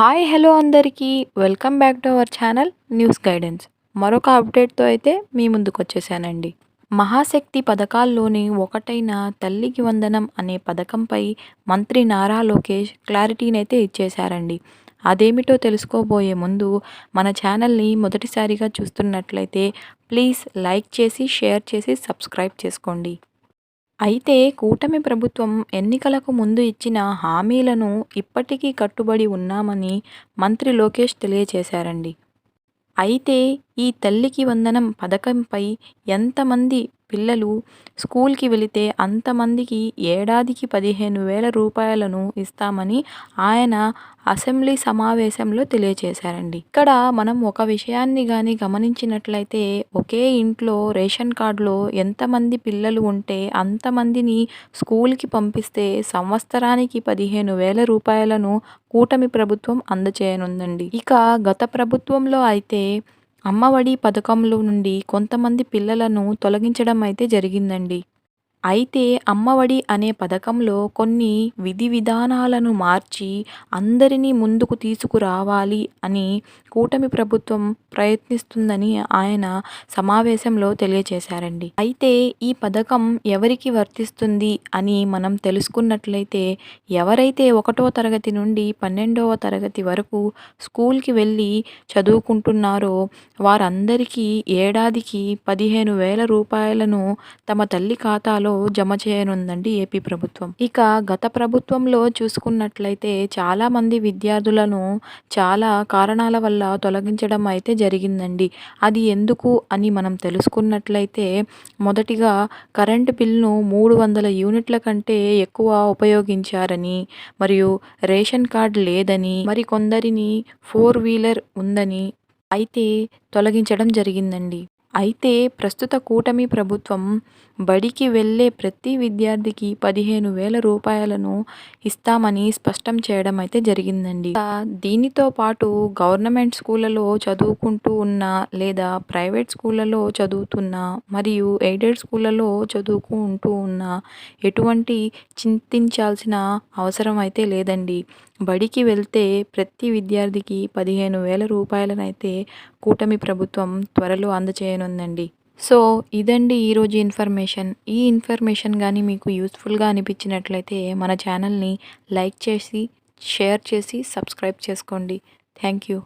Hi hello అందరికీ. Welcome back to our channel news guidance. మరొక అప్డేట్తో అయితే మీ ముందుకు వచ్చేసానండి. మహాశక్తి పథకాల్లోని ఒకటైన తల్లికి వందనం అనే పథకంపై మంత్రి నారా లోకేష్ క్లారిటీనైతే ఇచ్చేశారండి. అదేమిటో తెలుసుకోబోయే ముందు మన ఛానల్ని మొదటిసారిగా చూస్తున్నట్లయితే ప్లీజ్ లైక్ చేసి షేర్ చేసి సబ్స్క్రైబ్ చేసుకోండి. అయితే కూటమి ప్రభుత్వం ఎన్నికలకు ముందు ఇచ్చిన హామీలను ఇప్పటికీ కట్టుబడి ఉన్నామని మంత్రి లోకేష్ తెలియజేశారండి అయితే ఈ తల్లికి వందనం పథకంపై ఎంతమంది పిల్లలు స్కూల్కి వెళితే అంతమందికి ఏడాదికి పదిహేను వేల రూపాయలను ఇస్తామని ఆయన అసెంబ్లీ సమావేశంలో తెలియజేశారండి ఇక్కడ మనం ఒక విషయాన్ని కానీ గమనించినట్లయితే ఒకే ఇంట్లో రేషన్ కార్డులో ఎంతమంది పిల్లలు ఉంటే అంతమందిని స్కూల్కి పంపిస్తే సంవత్సరానికి పదిహేను వేల రూపాయలను కూటమి ప్రభుత్వం అందచేయనుందండి. ఇక గత ప్రభుత్వంలో అయితే అమ్మఒడి పథకంలో నుండి కొంతమంది పిల్లలను తొలగించడం అయితే జరిగిందండి. అయితే అమ్మఒడి అనే పథకంలో కొన్ని విధి విధానాలను మార్చి అందరినీ ముందుకు తీసుకురావాలి అని కూటమి ప్రభుత్వం ప్రయత్నిస్తుందని ఆయన సమావేశంలో తెలియజేశారండి అయితే ఈ పథకం ఎవరికి వర్తిస్తుంది అని మనం తెలుసుకున్నట్లయితే ఎవరైతే ఒకటో తరగతి నుండి పన్నెండవ తరగతి వరకు స్కూల్కి వెళ్ళి చదువుకుంటున్నారో వారందరికీ ఏడాదికి పదిహేను వేల రూపాయలను తమ తల్లి ఖాతాలో జమ చేయనుందండి ఏపీ ప్రభుత్వం. ఇక గత ప్రభుత్వంలో చూసుకున్నట్లయితే చాలామంది విద్యార్థులను చాలా కారణాల వల్ల తొలగించడం అయితే జరిగిందండి. అది ఎందుకు అని మనం తెలుసుకున్నట్లయితే మొదటిగా కరెంటు బిల్లును మూడు వందల యూనిట్ల కంటే ఎక్కువ ఉపయోగించారని మరియు రేషన్ కార్డ్ లేదని మరి కొందరిని ఫోర్ వీలర్ ఉందని అయితే తొలగించడం జరిగిందండి. అయితే ప్రస్తుత కూటమి ప్రభుత్వం బడికి వెళ్ళే ప్రతి విద్యార్థికి పదిహేను వేల రూపాయలను ఇస్తామని స్పష్టం చేయడం అయితే జరిగిందండి. దీనితో పాటు గవర్నమెంట్ స్కూళ్ళలో చదువుకుంటూ ఉన్న లేదా ప్రైవేట్ స్కూళ్ళలో చదువుతున్న మరియు ఎయిడెడ్ స్కూళ్ళలో చదువుకుంటూ ఉన్న ఎటువంటి చింతించాల్సిన అవసరం అయితే లేదండి. బడికి వెళ్తే ప్రతి విద్యార్థికి పదిహేను వేల రూపాయలనైతే కూటమి ప్రభుత్వం త్వరలో ఉందండి. సో ఇదండి ఈరోజు ఇన్ఫర్మేషన్. ఈ ఇన్ఫర్మేషన్ కానీ మీకు యూస్ఫుల్గా అనిపించినట్లయితే మన ఛానల్ని లైక్ చేసి షేర్ చేసి సబ్స్క్రైబ్ చేసుకోండి. Thank you